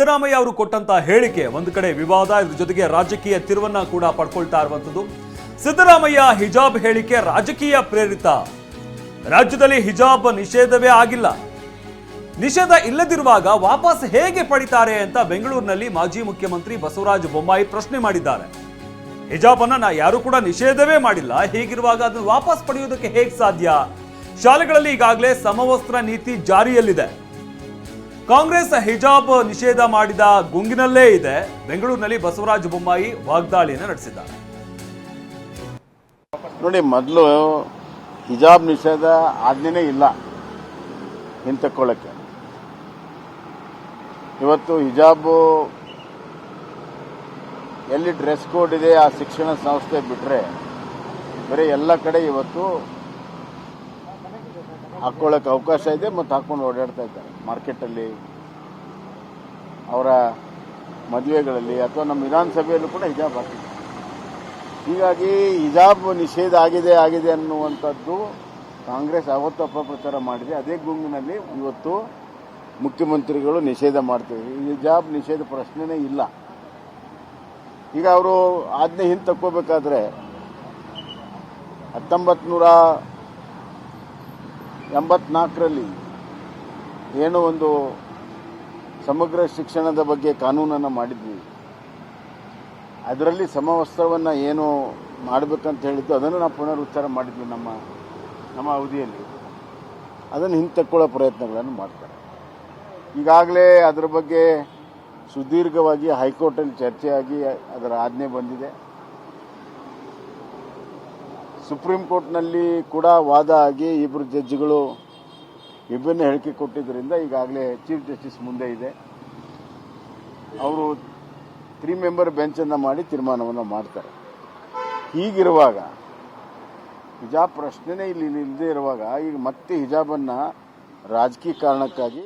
ಸಿದ್ದರಾಮಯ್ಯ ಅವರು ಕೊಟ್ಟಂತ ಹೇಳಿಕೆ ಒಂದು ಕಡೆ ವಿವಾದ, ಇದ್ರ ಜೊತೆಗೆ ರಾಜಕೀಯ ತಿರುವನ್ನ ಕೂಡ ಪಡ್ಕೊಳ್ತಾ ಇರುವಂತದ್ದು. ಸಿದ್ದರಾಮಯ್ಯ ಹಿಜಾಬ್ ಹೇಳಿಕೆ ರಾಜಕೀಯ ಪ್ರೇರಿತ. ರಾಜ್ಯದಲ್ಲಿ ಹಿಜಾಬ್ ನಿಷೇಧವೇ ಆಗಿಲ್ಲ. ನಿಷೇಧ ಇಲ್ಲದಿರುವಾಗ ವಾಪಸ್ ಹೇಗೆ ಪಡಿತಾರೆ ಅಂತ ಬೆಂಗಳೂರಿನಲ್ಲಿ ಮಾಜಿ ಮುಖ್ಯಮಂತ್ರಿ ಬಸವರಾಜ ಬೊಮ್ಮಾಯಿ ಪ್ರಶ್ನೆ ಮಾಡಿದ್ದಾರೆ. ಹಿಜಾಬ್ ಅನ್ನ ಯಾರು ಕೂಡ ನಿಷೇಧವೇ ಮಾಡಿಲ್ಲ, ಹೀಗಿರುವಾಗ ಅದನ್ನು ವಾಪಸ್ ಪಡೆಯುವುದಕ್ಕೆ ಹೇಗೆ ಸಾಧ್ಯ? ಶಾಲೆಗಳಲ್ಲಿ ಈಗಾಗಲೇ ಸಮವಸ್ತ್ರ ನೀತಿ ಜಾರಿಯಲ್ಲಿದೆ. ಕಾಂಗ್ರೆಸ್ ಹಿಜಾಬ್ ನಿಷೇಧ ಮಾಡಿದ ಗುಂಗಿನಲ್ಲೇ ಇದೆ. ಬೆಂಗಳೂರಿನಲ್ಲಿ ಬಸವರಾಜ ಬೊಮ್ಮಾಯಿ ವಾಗ್ದಾಳಿಯನ್ನು ನಡೆಸಿದ್ದಾರೆ. ನೋಡಿ, ಮೊದಲು ಹಿಜಾಬ್ ನಿಷೇಧ ಆಜ್ಞೆನೇ ಇಲ್ಲ ಹಿಂತಕ್ಕೊಳ್ಳೋಕ್ಕೆ ಇವತ್ತು ಹಿಜಾಬು ಎಲ್ಲಿ ಡ್ರೆಸ್ ಕೋಡ್ ಇದೆ ಆ ಶಿಕ್ಷಣ ಸಂಸ್ಥೆ ಬಿಟ್ಟರೆ ಬರೀ ಎಲ್ಲ ಕಡೆ ಇವತ್ತು ಹಾಕ್ಕೊಳ್ಳೋಕೆ ಅವಕಾಶ ಇದೆ ಮತ್ತು ಹಾಕ್ಕೊಂಡು ಓಡಾಡ್ತಾ ಇದ್ದಾರೆ. ಮಾರ್ಕೆಟಲ್ಲಿ ಅವರ ಮದುವೆಗಳಲ್ಲಿ ಅಥವಾ ನಮ್ಮ ವಿಧಾನಸಭೆಯಲ್ಲೂ ಕೂಡ ಹಿಜಾಬ್ ಹಾಕಿದೆ ಹೀಗಾಗಿ ಹಿಜಾಬ್ ನಿಷೇಧ ಆಗಿದೆ ಆಗಿದೆ ಅನ್ನುವಂಥದ್ದು ಕಾಂಗ್ರೆಸ್ ಅವತ್ತು ಅಪಪ್ರಚಾರ ಮಾಡಿದೆ. ಅದೇ ಗುಂಗಿನಲ್ಲಿ ಇವತ್ತು ಮುಖ್ಯಮಂತ್ರಿಗಳು ನಿಷೇಧ ಮಾಡ್ತೀವಿ ಹಿಜಾಬ್ ನಿಷೇಧ ಪ್ರಶ್ನೆನೇ ಇಲ್ಲ. ಈಗ ಅವರು ಆಜ್ಞೆ ಹಿಂದೆ ತಕ್ಕೋಬೇಕಾದ್ರೆ ಹತ್ತೊಂಬತ್ತು ನೂರ ಎಂಬತ್ನಾಲ್ಕರಲ್ಲಿ ಏನೋ ಒಂದು ಸಮಗ್ರ ಶಿಕ್ಷಣದ ಬಗ್ಗೆ ಕಾನೂನನ್ನು ಮಾಡಿದ್ವಿ. ಅದರಲ್ಲಿ ಸಮವಸ್ತ್ರವನ್ನು ಏನು ಮಾಡಬೇಕಂತ ಹೇಳಿದ್ದು, ಅದನ್ನು ನಾವು ಪುನರುಚ್ಚಾರ ಮಾಡಿದ್ವಿ ನಮ್ಮ ನಮ್ಮ ಅವಧಿಯಲ್ಲಿ. ಅದನ್ನು ಹಿಂತಕ್ಕೊಳ್ಳೋ ಪ್ರಯತ್ನಗಳನ್ನು ಮಾಡ್ತಾರೆ. ಈಗಾಗಲೇ ಅದರ ಬಗ್ಗೆ ಸುದೀರ್ಘವಾಗಿ ಹೈಕೋರ್ಟಲ್ಲಿ ಚರ್ಚೆಯಾಗಿ ಅದರ ಆಜ್ಞೆ ಬಂದಿದೆ. ಸುಪ್ರೀಂ ಕೋರ್ಟ್ನಲ್ಲಿ ಕೂಡ ವಾದ ಆಗಿ ಇಬ್ಬರು ಜಡ್ಜ್ಗಳು ವಿಭಿನ್ನ ಹೇಳಿಕೆ ಕೊಟ್ಟಿದ್ದರಿಂದ ಈಗಾಗಲೇ ಚೀಫ್ ಜಸ್ಟಿಸ್ ಮುಂದೆ ಇದೆ. ಅವರು ತ್ರೀ ಮೆಂಬರ್ ಬೆಂಚನ್ನು ಮಾಡಿ ತೀರ್ಮಾನವನ್ನು ಮಾಡ್ತಾರೆ. ಹೀಗಿರುವಾಗ ಹಿಜಾಬ್ ಪ್ರಶ್ನೆನೇ ಇಲ್ಲಿ ಇಲ್ಲದೆ ಇರುವಾಗ ಈಗ ಮತ್ತೆ ಹಿಜಾಬನ್ನು ರಾಜಕೀಯ ಕಾರಣಕ್ಕಾಗಿ